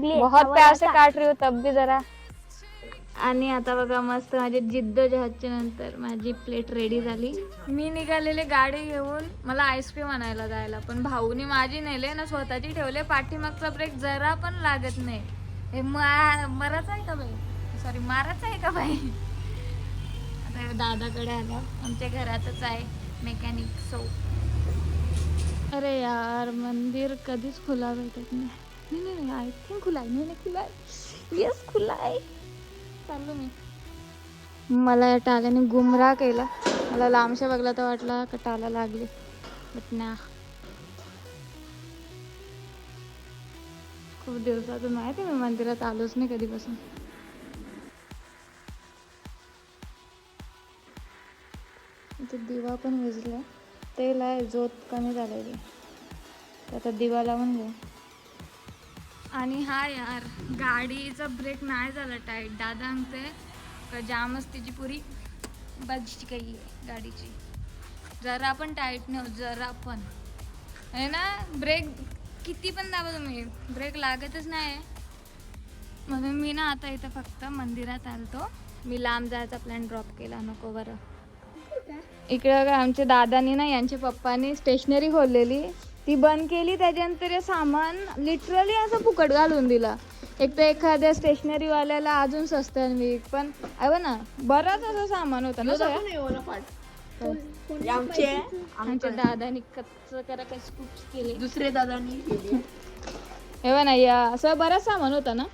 बहुत प्यार से काट रही हूँ तब भी जरा. आणि आता बघा मस्त माझी जिद्दोजहदच्या नंतर माझी प्लेट रेडी झाली. मी निघालेले गाडी घेऊन मला आईस्क्रीम आणायला जायला पण भाऊनी माझी नेले ना स्वतःची ठेवले पाठीमागचा ब्रेक जरा पण लागत नाही. हे मराच आहे का बाई? सॉरी माराच आहे का बाई? आता हे दादाकडे आलो आमच्या घरातच आहे मेकॅनिक सो अरे यार मंदिर कधीच खुला भेटत नाही. नाही नाही नाही आय थिंक खुला आहे नाही नाही खुला आहे येस खुला आहे चाललो मी मला या टाल्याने गुमराह केला. मला लांबशा बघला तर वाटला का टाला लागली. बट ना खूप दिवसातून माहिती मी मंदिरात आलोच नाही कधीपासून. इथे दिवा पण विजला तेल आहे जोत कमी झालेली. आता दिवा लावून घेऊ. आणि हा यार गाडीचा ब्रेक नाही झाला टाईट दादा सांगते का जामच तिची पुरी. बगची काही आहे गाडीची. जरा पण टाईट नाही होत जरा पण. आहे ना ब्रेक किती पण दाबा तुम्ही. ब्रेक लागतच नाही. म्हणून मी ना आता इथं फक्त मंदिरात आलतो. मी लांब जायचा प्लॅन ड्रॉप केला नको बरं. इकडे आमच्या दादानी ना यांच्या पप्पानी स्टेशनरी खोललेली. ती बंद केली त्याच्यानंतर हे सामान लिटरली असं फुकट घालून दिला. एक तर एखाद्या स्टेशनरी वाल्याला अजून स्वस्त्याने विक पण अव ना बराच असं सामान होतं ना सगळं. आमचे आमच्या दादानी कच्च करा केले. दुसरे दादानी केले. हे ना या असं बराच सामान होता ना.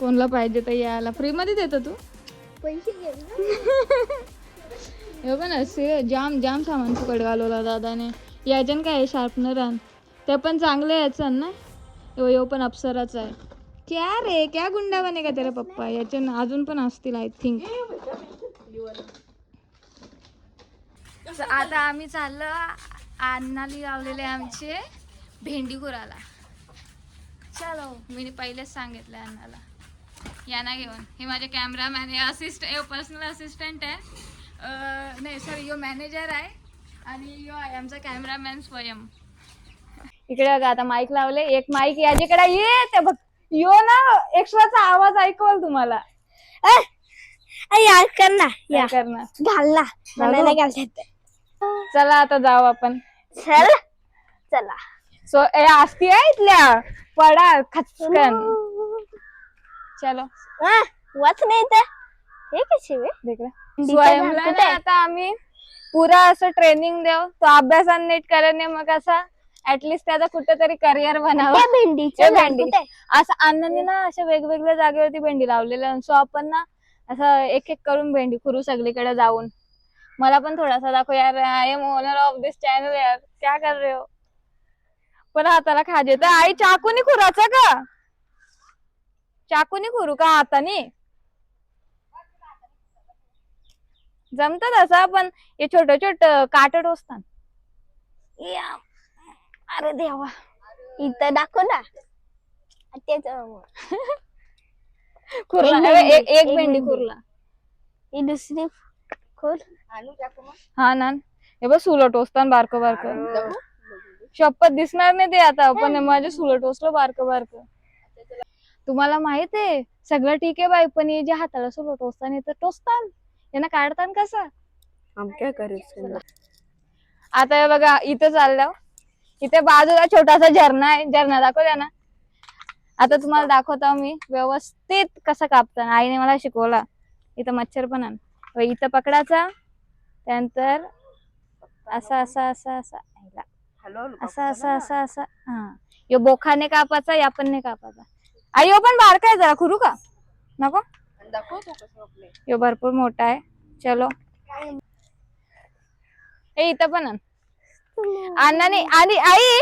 कोणला पाहिजे तर याला फ्री मध्ये देतो तू. हे बघ ना जाम जाम सामान फुकट घालवला दादाने. याच्यान काय आहे शार्पनर आण. ते पण चांगले याचं ना. यो यो पण अप्सराच आहे. क्या रे क्या गुंडा बनेगा तेरा पप्पा? याच्यान अजून पण असतील आय थिंक आता आम्ही चाललो अन्नाली लावलेले आमचे भेंडी कुराला चलो मी पहिलेच सांगितलं अन्नाला. यांना घेऊन. हे माझे कॅमेरामॅन हे असिस्ट पर्सनल असिस्टंट आहे. नाही सॉरी यो मॅनेजर आहे. आणि यो आहे आमचा कॅमेरामॅन स्वयं. इकडे बघा आता माईक लावले. एक माईक याच्याकडे ये ते बघ. यो ना एक्स्ट्राचा आवाज ऐकवल तुम्हाला. यार कर ना काय करणार घाल ना. मला नाही घालता येत. चला आता जाऊ आपण. चल. चला. सो ए असती आहे इथल्या. पडा खचकन. चलो. हा, वाच नाही तर हे कशी वे? देखला दिसत स्वयंला. ना. आता आम्ही? पुरा असं ट्रेनिंग देऊ तो अभ्यासात नीट करणे मग असं ऍटलिस्ट त्याचा कुठेतरी करिअर बनावा. भेंडीचं भेंडी? असं अण्णांनी ना अशा वेगवेगळ्या जागेवरती भेंडी लावलेल्या. सो आपण ना असं एक एक करून भेंडी खुरू सगळीकडे जाऊन. मला पण थोडासा दाखव यार I am owner of this channel यार. क्या कर रहे हो? पण हाताला खाज येतं आई चाकूनी खुराचा का? चाकूनी खुरू का हाताने? जमत तसं पण हे छोट छोट काट टोचतात. या. अरे देवा. इथं दाखव ना. तेच खुरला. एक भेंडी, एक एक एक भेंडी भेंडी. खुरला. ही दुसरी खोल. हा ना. हे बघ सुलं टोचतान बारक बारक. शपथ दिसणार नाही ते आता पण माझे सुलं टोचलं बारक बारक. तुम्हाला माहीत आहे सगळं ठीक आहे बाई पण हे जे हाताला सुलं टोचतान येतं टोचतान यांना काढतान कसं? हम क्या करें आता हे बघा इथं चाललं. इथे बाजूला छोटासा झरणा आहे. झरणा दाखव ना. आता तुम्हाला दाखवतो मी व्यवस्थित कसं कापताना. आईने मला शिकवला. इथं मच्छर पण आण. इथं पकडायचा. त्यानंतर असा असा असा असा. असा असा असा असा. हा. यो बोखाने कापायचा या पण नाही कापायचा. आई यो पण बारका आहे जरा. खुरू का? नको? यो भरपूर मोठा आहे. चलो. ए इथं पण आण. अण्णाने आणि आई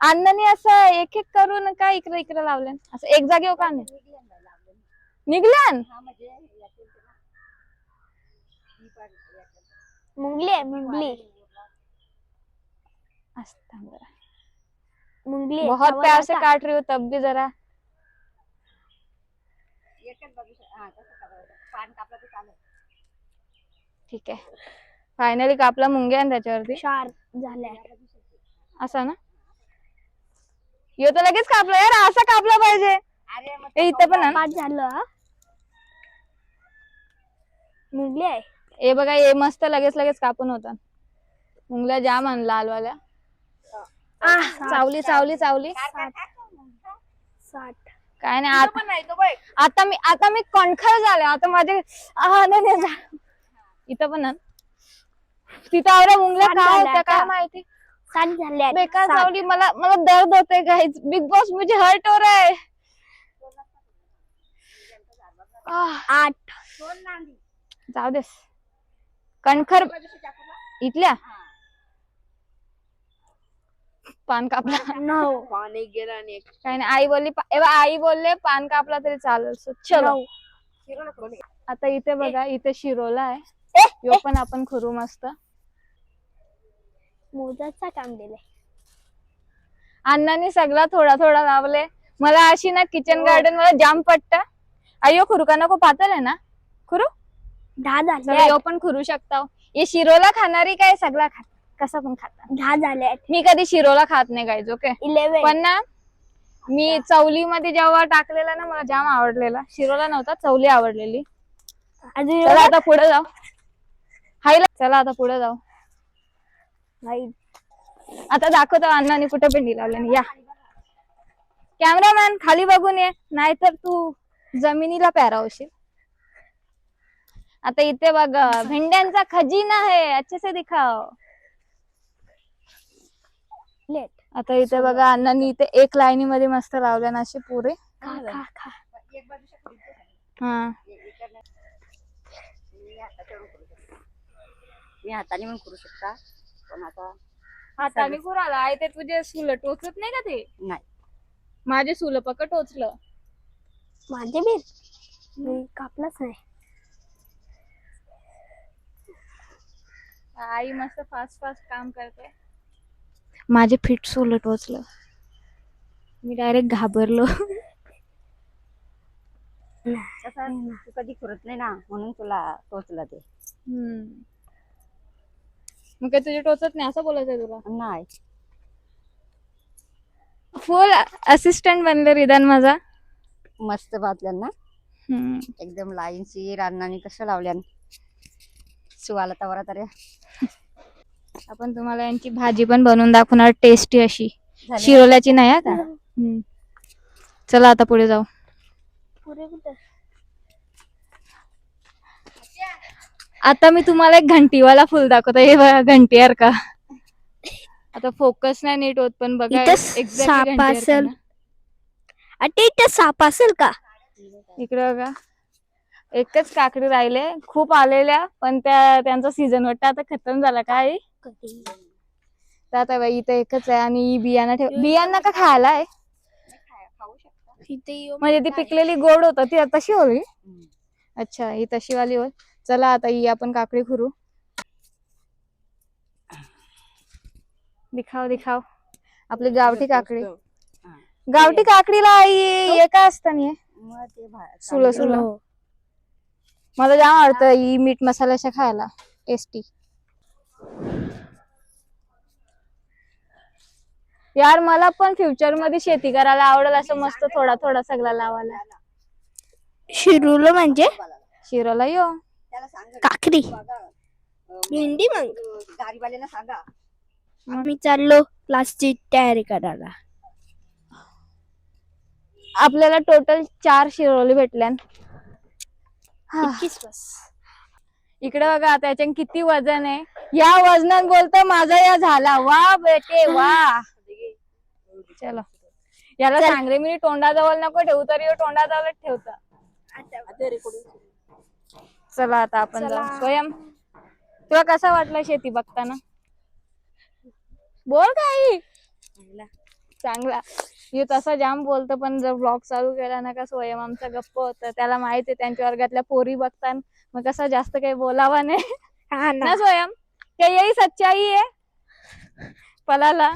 अण्णाने असं एक एक करून काय इकडे इकडे लावले असं एक जागेवर का नाही निघल्यान मुंगली आहे मुंगली. असता बरं. मुंगली आहे. बहुत प्यार से. काट रही हो तब भी जरा. ठीक आहे. फायनली कापला मुंग्या आणि त्याच्यावरती? चार झाल्या. असा ना? यो तर लगेच कापला. यार असा कापला पाहिजे. ए, इथे पण आण. पाच झालं हा? निघले आहे. हे बघा हे मस्त लगेच लगेच कापून होतात. मुंगल्या जाम आण लालवाल्या. चावली चावली चावली साठ काय नाही आता आता मी आता मी कणखर झाले आता माझे आह, नाही, नाही, जा. इथं पण आण. तिथं आवड्या मुंगल्या काय होत्या काय आता. माहिती झाले. बेकार साठ. चावली मला मला दर्द होते गाईज बिग बॉस मुझे हर्ट हो रहा है आह, आठ जाऊ देस कणखर इथल्या पान कापला. नऊ पाणी गेला आणि एक काही नाही आई बोलली पा- आई बोलले पान कापला तरी चालेल. So, चलो. नऊ आता इथे बघा इथे शिरोला आहे. ए, यो पण आपण करू मस्त. मोजाचा काम दिले अण्णांनी सगळा थोडा थोडा लावले. मला अशी ना किचन गार्डन मला जाम पट्ट. अयो खुरू का नको? पातळ आहे ना? खुरू? दहा चला. यो पण खुरू शकता हे. शिरोला खाणारी काय सगळा खात कसा पण खाता दहा झाले आहेत. मी कधी शिरोला खात नाही गायज ओके इलेव्हन पण ना मी चवली मध्ये जेव्हा टाकलेला ना मला जाम आवडलेला. शिरोला नव्हता चवली आवडलेली. अजून चला आता पुढे जाऊ. हायला चला आता पुढे जाऊ. नाही. आता दाखवतो अण्णाने कुठे भेंडी लावल्याने या. कॅमेरामॅन खाली बघून ये नाहीतर तू जमिनीला प्यारा होशील आता इथे बघ भेंड्यांचा खजिना आहे अच्छे से दिखाओ. लेट आता इथे बघा अण्णांनी इथे एक लाईनी मध्ये मस्त लावल्या ना असे पुरे. खा खा खा. हा. मी हाताने पण करू शकता पण आता हाताने कुराला आहे ते तुझे सुल टोचत नाही का ते? नाही. माझे सुल पक टोचलं. माझे बी मी कापलाच नाही. आई मस्त फास्ट फास्ट काम करते. माझे फिट सोल टोचलं मी डायरेक्ट घाबरलो. तू कधी करत नाही ना म्हणून तुला टोचलं ते. मग काय तुझे टोचत नाही असं बोलायचंय तुला? नाही. फुल असिस्टंट बनले रिदान माझा. मस्त बातल्यान ना. हम्म. एकदम लाईनशी रानाने कसं लावल्यान. सुवाला तवरा तरी आपण तुम्हाला यांची भाजी पण बनवून दाखवणार टेस्टी अशी? शिरोल्याची नाही हा का? हम्म. चला आता पुढे जाऊ. पुरे कुठं? आता मी तुम्हाला एक घंटीवाला फुल दाखवतो. हे बघा घंटी यार का? आता फोकस नाही नीट होत पण बघा इथं exactly साप घंटी यार असेल. का ना. अटे इथे साप असेल का? इकडे बघा. एकच काकडी राहिले. खूप आलेल्या पण त्या त्यांचा सीझन वाटतं. आता खतम झाला काय? आता बाई इथं एकच आहे आणि ही बियाणं ठेव बियांना का खायला आहे इथे येऊ. म्हणजे ती पिकलेली गोड होत ती तशी होईल? हम्म. अच्छा ही तशी वाली होईल. चला आता ही आपण काकडी खुरू. दिखाव दिखाव. आपली गावठी काकडी. गावठी काकडीला आई हे काय असतं सुलं सुलं. मला जाम आवडतं ही. मीठ मसाल्याच्या खायला. टेस्टी यार मला पण फ्युचरमध्ये शेती करायला आवडेल असं मस्त थोडा थोडा सगळा लावायला. शिरूल म्हणजे? शिरोला यो. त्याला सांगा काकडी. भेंडी मग. गाडीवाल्याला सांगा. आम्ही चाललो क्लासची तयारी करायला. आपल्याला टोटल चार शिरोली भेटल्या इकडे बघा आता याच्या किती वजन आहे. या वजनात बोलतो माझा या झाला. वा बेटे वा. चलो. याला सांग रे मी तोंडाजवळ नको ठेवू तरी तोंडाजवळच ठेवता. चला आता आपण जाऊ. स्वयं तुला कसा वाटला शेती बघताना? बोल काही. चांगला. यो तसा जाम बोलतो पण जर ब्लॉग चालू केला ना का स्वयं आमचा गप्प होतं. त्याला माहिती आहे त्यांच्या वर्गातल्या पोरी बघतान. मग कसं जास्त काही बोलावा नाही. ना. स्वयं? क्या यही सच्चाई आहे. पलाला.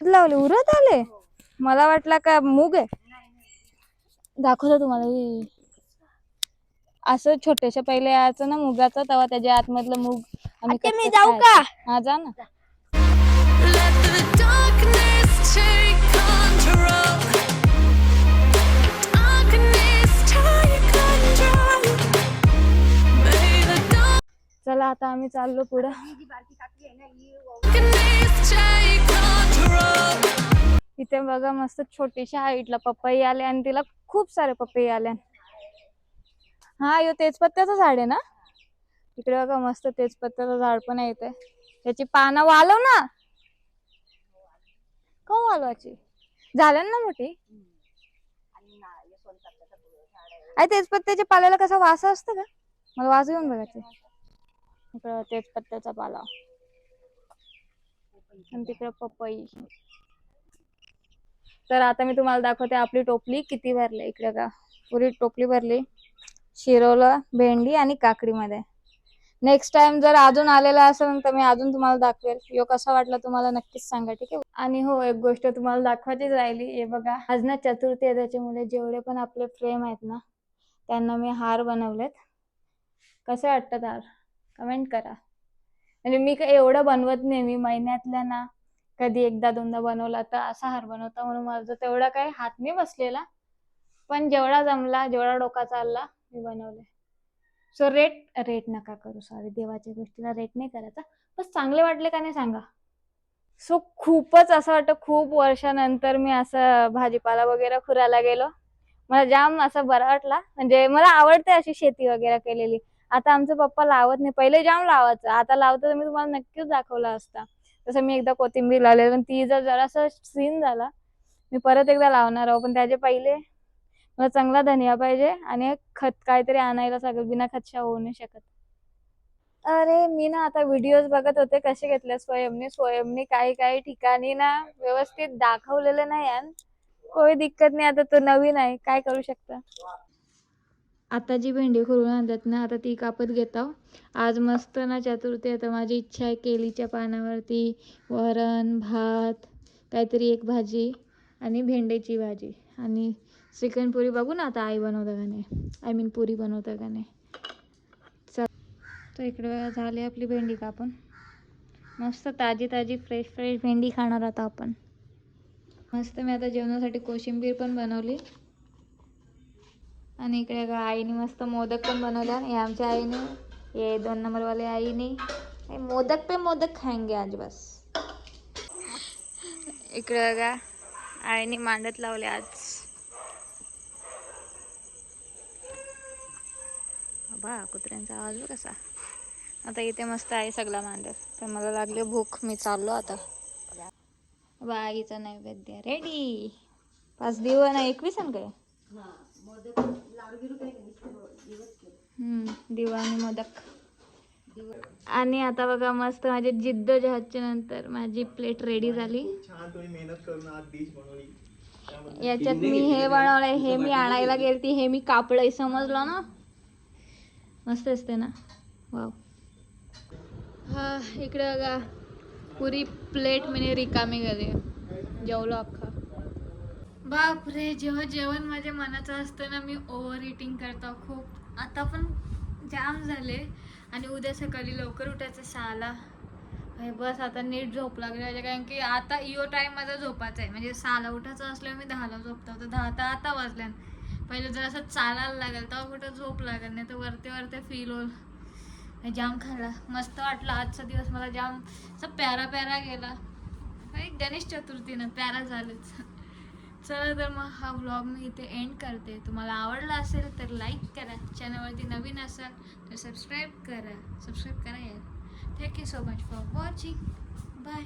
लावले उरत आले? मला वाटला का मूग आहे. दाखवतो तुम्हाला. असं छोट्याशा पहिले यायचं ना मुगाचं तेव्हा त्याच्या आतमधलं मूग आम्ही मी जाऊ का? हा जा ना. चला आता आम्ही चाललो पुढं. इथे बघा मस्त छोटीशा हाईटला पपई आले आणि तिला खूप सारे पपई आले. हा यो तेजपत्त्याचं झाड आहे ना? इकडे बघा मस्त तेजपत्त्याचं झाड पण आहे इथे. त्याची पानं वालव ना? का वालवायची? झाल्या ना मोठी? आई तेजपत्त्याच्या पाल्याला कसा वास असतं का? मला वास घेऊन बघायचं इकडं तेजपत्त्याचा पाला. आणि तिकडं पपई. तर आता मी तुम्हाला दाखवते आपली टोपली किती भरली इकडे का पुरी टोपली भरली. शिरोला भेंडी आणि काकडीमध्ये. नेक्स्ट टाइम जर अजून आलेला असेल तर मी अजून तुम्हाला दाखवेल. यो कसा वाटला तुम्हाला नक्कीच सांगा ठीक आहे? आणि हो एक गोष्ट तुम्हाला दाखवायचीच राहिली. हे बघा आज ना चतुर्थी आहे त्याच्यामुळे जेवढे पण आपले फ्रेम आहेत ना त्यांना मी हार बनवलेत. कसे वाटतात हार कमेंट करा. म्हणजे मी काही एवढं बनवत नाही मी महिन्यातल्या ना कधी एकदा दोनदा बनवला तर असा हार बनवता म्हणून माझा तेवढा काही हात नाही बसलेला. पण जेवढा जमला जेवढा डोका चालला मी बनवले. सो रेट रेट नका करू सॉरी देवाच्या गोष्टीला रेट नाही करायचा. बस चांगले वाटले का नाही सांगा? सो खूपच असं वाटतं खूप वर्षानंतर मी असं भाजीपाला वगैरे खुरायला गेलो. मला जाम असं बरं वाटला. म्हणजे मला आवडते अशी शेती वगैरे केलेली. आता आमचे पप्पा लावत नाही. पहिले जाम लावायचं. आता लावतो तर मी तुम्हाला नक्कीच दाखवला असता. तसं मी एकदा कोथिंबीर लावले पण ती जर जरासा सीन झाला मी परत एकदा लावणार आहो. पण त्याचे पहिले मला चांगला धनिया पाहिजे आणि खत काहीतरी आणायला सगळं बिना खतशा होऊ नाही शकत. अरे मी ना आता व्हिडिओज बघत होते कसे घेतले स्वयंने. स्वयंने काही काही ठिकाणी ना व्यवस्थित दाखवलेलं नाही आणि कोई दिक्कत नाही. आता तो नवीन आहे. काय करू शकता? आता जी भेंडी खुरून आणतात ना आता ती कापत घेत आहो. आज मस्त ना चतुर्थी आता माझी इच्छा आहे केलीच्या पानावरती वरण भात काहीतरी एक भाजी आणि भेंडीची भाजी. आणि चिकन पुरी बघू ना आता आई बनवता का नाही. आय मीन पुरी बनवता का नाही. चल. तर इकडे झाली आपली भेंडी कापून. मस्त ताजी ताजी फ्रेश फ्रेश भेंडी खाणार आता आपण. मस्त मी आता जेवणासाठी कोशिंबीर पण बनवली. आणि इकडे का आईने मस्त मोदक पण बनवले आणि हे आमच्या आईने हे दोन नंबरवाले आईने. मोदक पे मोदक खाएंगे आज बस. इकडे बघा आईने मांडत लावले आज. बा कुत्र्यांचा आवाज बघ कसा. आता इथे मस्त आहे सगळा मांडत. तर मला लागले भूक मी चाललो आता. बा आईचा नैवेद्य. रेडी पाच दिवस ना एकवीस आहे काय? दिवा आणि मोदक. आणि आता बघा मस्त माझी जिद्द जहाजच्या नंतर माझी प्लेट रेडी झाली. छान तुम्ही मेहनत करून आज डिश बनवली. याच्यात मी हे बनवलंय हे मी आणायला गेलती हे मी कापलंय समजलं ना? मस्त असते ना? वाव हा इकडे बघा पुरी प्लेट मी रिकामी गेली जेवलो अख्खा. बापरे जेव्हा जेवण माझ्या मनाचं असतं ना मी ओव्हर इटिंग करतो. खूप आता पण जाम झाले. आणि उद्या सकाळी लवकर उठायचं सहाला बस आता नीट झोप लागली पाहिजे कारण की आता इयो टाईम माझा झोपाचा आहे. म्हणजे सहाला उठायचं असल्यावर मी दहाला झोपतो. तर दहा तर आता वाजल्या पहिले जर असं चालायला लागेल तेव्हा कुठं झोप लागेल? नाही तर वरते वरते फील होईल. जाम खाल्ला. मस्त वाटलं आजचा दिवस मला जाम असं प्यारा प्यारा गेला. गणेश चतुर्थीनं प्यारा झालेच. चला तर मग हा व्लॉग मी इथे एंड करते. तुम्हाला आवडला असेल तर लाईक करा. चॅनलवरती नवीन असाल तर सबस्क्राईब करा. सबस्क्राईब करा यार. Thank you so much for watching bye